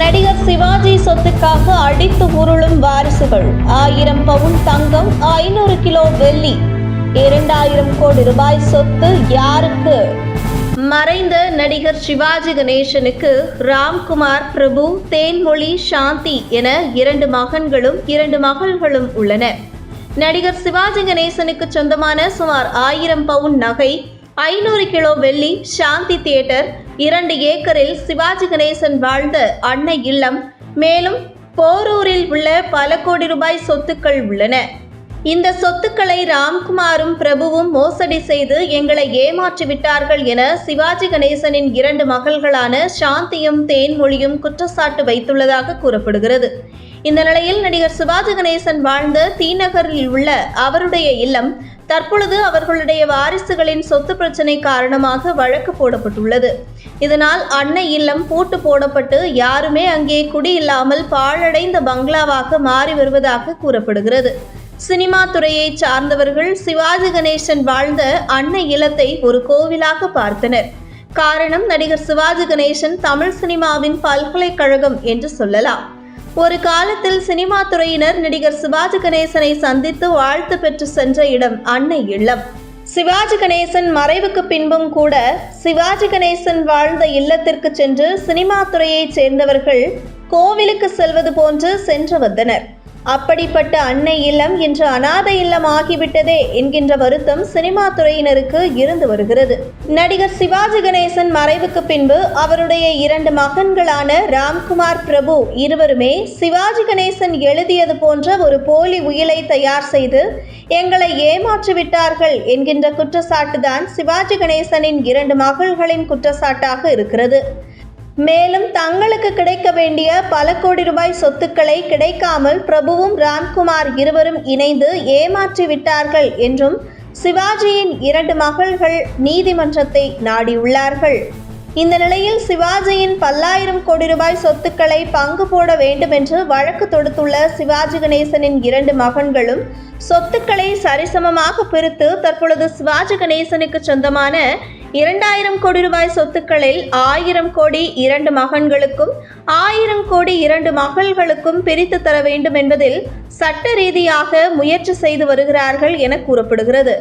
நடிகர் சிவாஜி சொத்துக்காக அடித்து உருளும் வாரிசுகள். ஆயிரம் பவுன் தங்கம் ஐநூறு கிலோ வெள்ளி. இரண்டாயிரம் கோடி ரூபாய் சொத்து யாருக்கு? மறைந்த நடிகர் சிவாஜி கணேசனுக்கு ராம்குமார் பிரபு தேன்மொழி சாந்தி என இரண்டு மகன்களும் இரண்டு மகள்களும் உள்ளன. நடிகர் சிவாஜி கணேசனுக்கு சொந்தமான சுமார் ஆயிரம் பவுன் நகை ஐநூறு கிலோ வெள்ளி சாந்தி தியேட்டர் இரண்டு ஏக்கரில் சிவாஜி கணேசன் வாழ்ந்த அன்னை இல்லம். மேலும் போரூரில் உள்ள பல கோடி ரூபாய் சொத்துக்கள் உள்ளன. இந்த சொத்துக்களை ராம்குமாரும் பிரபுவும் மோசடி செய்து எங்களை ஏமாற்றி விட்டார்கள் என சிவாஜி கணேசனின் இரண்டு மகள்களான சாந்தியும் தேன்மொழியும் குற்றச்சாட்டு வைத்துள்ளதாக கூறப்படுகிறது. இந்த நிலையில் நடிகர் சிவாஜி கணேசன் வாழ்ந்த தீநகரில் உள்ள அவருடைய இல்லம் தற்பொழுது அவர்களுடைய வாரிசுகளின் சொத்து பிரச்சனை காரணமாக வழக்கு போடப்பட்டுள்ளது. இதனால் அன்னை இல்லம் பூட்டு போடப்பட்டு யாருமே அங்கே குடியில்லாமல் பாழடைந்த பங்களாவாக மாறி வருவதாக கூறப்படுகிறது. சினிமா துறையை சார்ந்தவர்கள் சிவாஜி கணேசன் வாழ்ந்த அன்னை இல்லத்தை ஒரு கோவிலாக பார்த்தனர். காரணம் நடிகர் சிவாஜி கணேசன் தமிழ் சினிமாவின் பல்கலைக்கழகம் என்று சொல்லலாம். ஒரு காலத்தில் சினிமா துறையினர் நடிகர் சிவாஜி கணேசனை சந்தித்து வாழ்த்து பெற்று சென்ற இடம் அன்னை இல்லம். சிவாஜி கணேசன் மறைவுக்கு பின்பும் கூட சிவாஜி கணேசன் வாழ்ந்த இல்லத்திற்கு சென்று சினிமா துறையைச் சேர்ந்தவர்கள் கோவிலுக்கு செல்வது போன்று சென்று வந்தனர். அப்படிப்பட்ட அன்னை இல்லம் இன்று அனாதை இல்லம் ஆகிவிட்டதே என்கின்ற வருத்தம் சினிமா துறையினருக்கு இருந்து வருகிறது. நடிகர் சிவாஜி கணேசன் மறைவுக்கு பின்பு அவருடைய இரண்டு மகன்களான ராம்குமார் பிரபு இருவருமே சிவாஜி கணேசன் எழுதியது போன்ற ஒரு போலி உயிலை தயார் செய்து எங்களை ஏமாற்றிவிட்டார்கள் என்கின்ற குற்றச்சாட்டுதான் சிவாஜி கணேசனின் இரண்டு மகள்களின் குற்றச்சாட்டாக இருக்கிறது. மேலும் தங்களுக்கு கிடைக்க வேண்டிய பல கோடி ரூபாய் சொத்துக்களை கிடைக்காமல் பிரபுவும் ராம்குமார் இருவரும் இணைந்து ஏமாற்றி விட்டார்கள் என்றும் சிவாஜியின் இரண்டு மகள்கள் நீதிமன்றத்தை நாடியுள்ளார்கள். இந்த நிலையில் சிவாஜியின் பல்லாயிரம் கோடி ரூபாய் சொத்துக்களை பங்கு போட வேண்டும் என்று வழக்கு தொடுத்துள்ள சிவாஜி கணேசனின் இரண்டு மகன்களும் சொத்துக்களை சரிசமமாக பிரித்து தற்பொழுது சிவாஜி கணேசனுக்கு சொந்தமான இரண்டாயிரம் கோடி ரூபாய் சொத்துக்களில் ஆயிரம் கோடி இரண்டு மகன்களுக்கும் ஆயிரம் கோடி இரண்டு மகள்களுக்கும் பிரித்து தர வேண்டும் என்பதில் சட்ட ரீதியாக முயற்சி செய்து வருகிறார்கள் என கூறப்படுகிறது.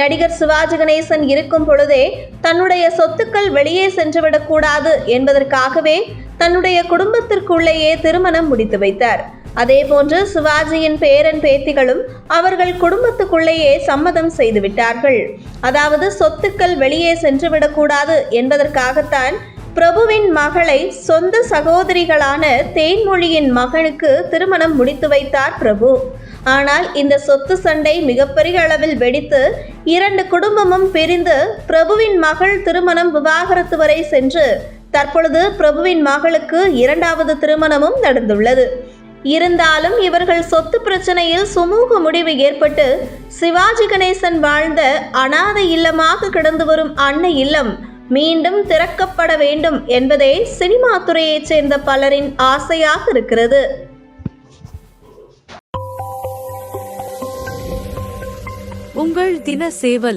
நடிகர் சிவாஜி கணேசன் இருக்கும் பொழுதே தன்னுடைய சொத்துக்கள் வெளியே சென்றுவிடக்கூடாது என்பதற்காகவே தன்னுடைய குடும்பத்திற்குள்ளேயே திருமணம் முடித்து வைத்தார். அதேபோன்று சிவாஜியின் பேரன் பேத்திகளும் அவர்கள் குடும்பத்துக்குள்ளேயே சம்மதம் செய்து விட்டார்கள். அதாவது சொத்துக்கள் வெளியே சென்றுவிடக்கூடாது என்பதற்காகத்தான் பிரபுவின் மகளை சொந்த சகோதரிகளான தேன்மொழியின் மகனுக்கு திருமணம் முடித்து வைத்தார் பிரபு. ஆனால் இந்த சொத்து சண்டை மிகப்பெரிய அளவில் வெடித்து இரண்டு குடும்பமும் பிரிந்து பிரபுவின் மகள் திருமணம் விவாகரத்து வரை சென்று தற்பொழுது பிரபுவின் மகளுக்கு இரண்டாவது திருமணமும் நடந்துள்ளது. இருந்தாலும் இவர்கள் சொத்து பிரச்சனையில் சுமூக முடிவு ஏற்பட்டு சிவாஜி கணேசன் வாழ்ந்த அனாதை இல்லமாக கிடந்து வரும் அன்னை இல்லம் மீண்டும் திறக்கப்பட வேண்டும் என்பதே சினிமா துறையைச் சேர்ந்த பலரின் ஆசையாக இருக்கிறது. உங்கள் தின சேவல்